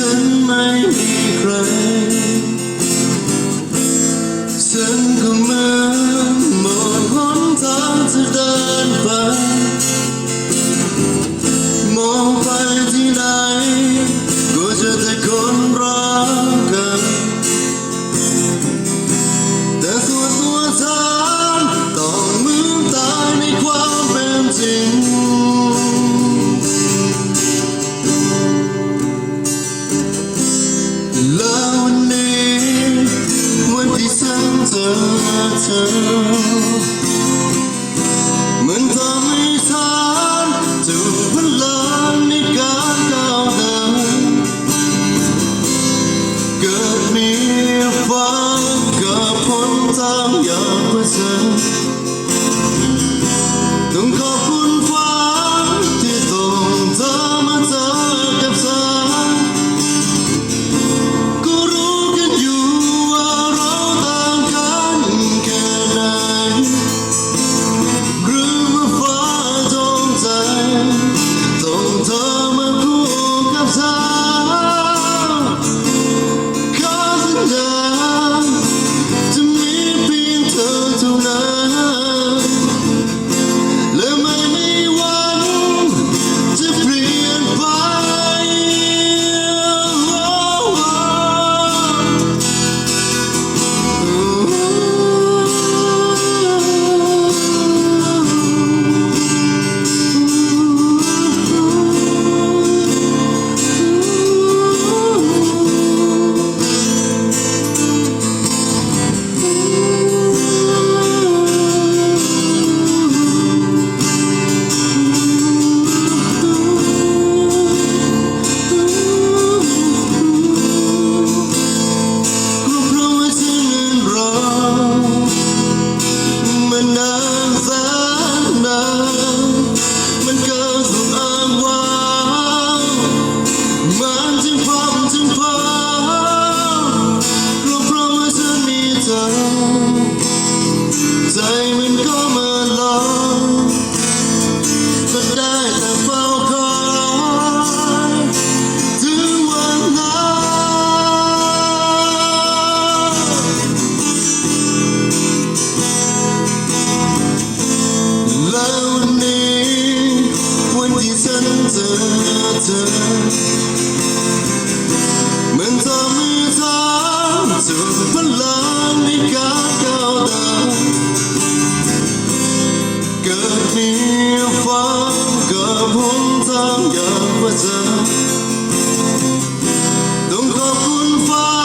ฉันไม่มีใคร ฉันก็เหมือนหมดหนทางจะเดินไป มองไปที่ไหน ก็เจอแต่คนรักกัน แต่ตัวตัวฉันต้องมือตายในความเป็นจริง และวันนี้วันที่ฉันเจอเธอเหมือนทำให้ฉันถึงพลังในการก้าวเดินเกิดมีฟ้ากับพ้นทางอยากประเสริฐต้องขอบคุณ พลัในการก้าวเดิเกิดมีฟ้ากับหนทาอย่างประจันต้องขอบคุณฟ้า